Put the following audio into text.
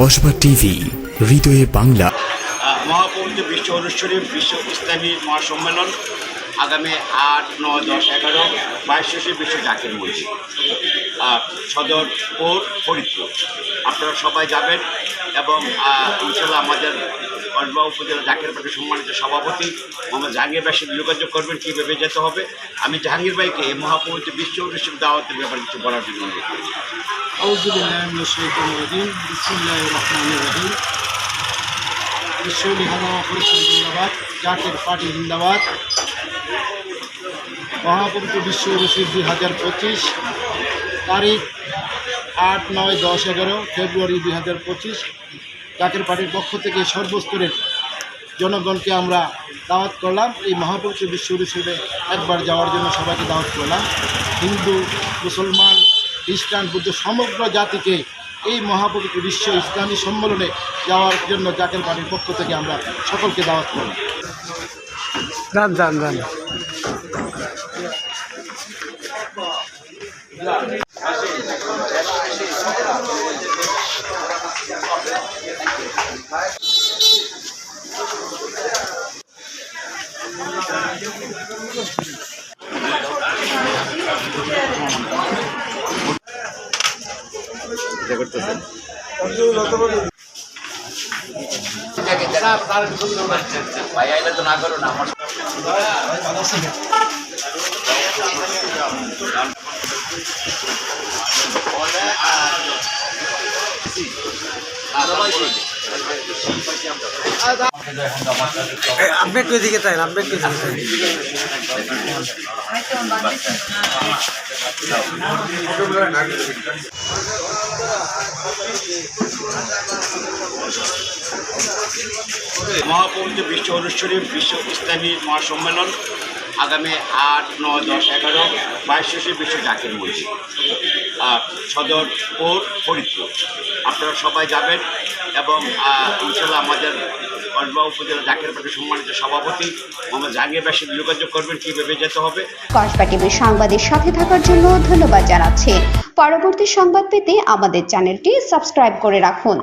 Kasba TV হৃদয়ে বাংলা। মহাপবিত্র বিশ্ব অনুষ্ঠানে বিশ্ব ইসলামী মহাসম্মেলন আগামী আট নয় দশ এগারো বাইশ শেষে বিশ্ব জাকের আহ, সদর ও ফরিদপুর। আপনারা সবাই যাবেন এবং ইনশাল্লাহ আমাদের কসবা উপজেলা জাকের পার্টির সম্মানিত সভাপতি মোহাম্মদ জাহাঙ্গীর ভাইয়ের যোগাযোগ করবেন, কীভাবে যেতে হবে? আমি জাহাঙ্গীর ভাইকে এই মহাপবিত্র বিশ্ব উৎসব দাওয়াতের ব্যাপারে কিছু বলার জন্য বিশ্বলি পার্টি জিন্দাবাদ। মহাপবিত্র বিশ্ব উৎসব দুই হাজার পঁচিশ তারিখ আট নয় দশ এগারো ফেব্রুয়ারি দুই হাজার পঁচিশ। জাতীয় পার্টির পক্ষ থেকে সর্বস্তরের জনগণকে আমরা দাওয়াত করলাম। এই মহাপবিত্র বিশ্ব উৎসবে একবার যাওয়ার জন্য সবাইকে দাওয়াত করলাম। হিন্দু, মুসলমান, খ্রিস্টান, বুদ্ধ সমগ্র জাতিকে এই মহাপবিত্র বিশ্ব ইসলামী সম্মেলনে যাওয়ার জন্য জাকের পার্টির পক্ষ থেকে আমরা সকলকে দাওয়াত করলাম। যান যান যান আইলে তো না করো না আমার আপনি একটু এদিকে চাইন আপনি একটু এদিকে চাইন মহাপবিত্র বিশ্ব অনুষ্ঠনী বিশ্ব ইসলামী মহাসম্মেলন আগামী আট নয় দশ এগারো বাইশ শেষে বিশ্ব জাকির আহ, সদর কোর ফরিদপুর। আপনারা সবাই যাবেন এবং ইনশাল্লাহ আমাদের কসবা উপজেলা জাকির পার্টির সম্মানিত সভাপতি মোহাম্মদ জাহাঙ্গীর ভাইয়ের যোগাযোগ করবেন কীভাবে যেতে হবে। কসবা টিভির সাংবাদিক সাথে থাকার জন্য ধন্যবাদ জানাচ্ছি। পরবর্তী সংবাদ পেতে আমাদের চ্যানেলটি সাবস্ক্রাইব করে রাখুন।